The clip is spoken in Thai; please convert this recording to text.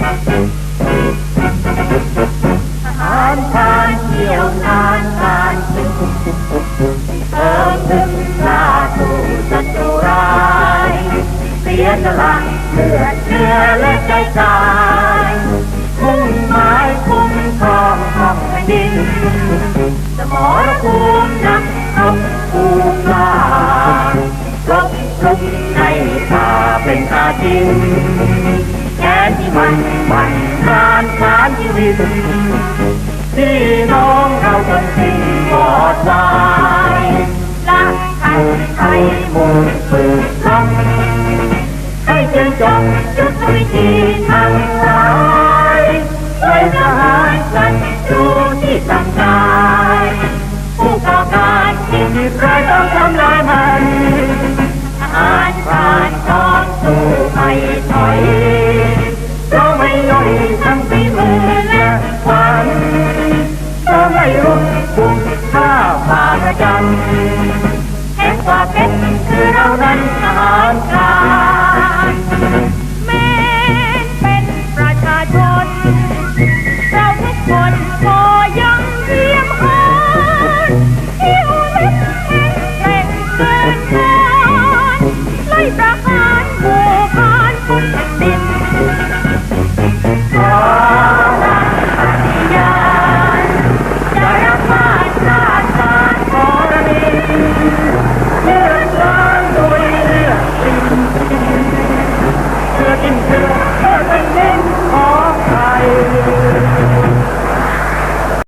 ทารพรานเที่ยวงานการศึกเติมถึงหน้าสู่ศัตรูร้ายเสียสละเลือดเนื้อและใจกายมุ่งหมายคุ้มครองของแผ่นดินสมรภูมินักรบภูมิลารบทุกในป่าเป็นอาจิน นที่มันมันรานสารชีวิตพี่น้องเราจนสิ้นวอดวายรักกันไทยมุ่งฝึกลบให้จนจบยุทธวิธีทางซ้ายด้วยทหารกันดูที่สั่งกายผู้ก่อการที่ผิดร้ายต้องทำลายมันทหารพรานต้องสู้ไม่ถอย ย่อยทั้งฝีมือและความเราไม่รุกบุกข้าป่าประจำแห่งความเป็นคือเรานั้นทหารการแม้เป็นประชาชน เราทุกคนก็ยังเทียมหานที่อุ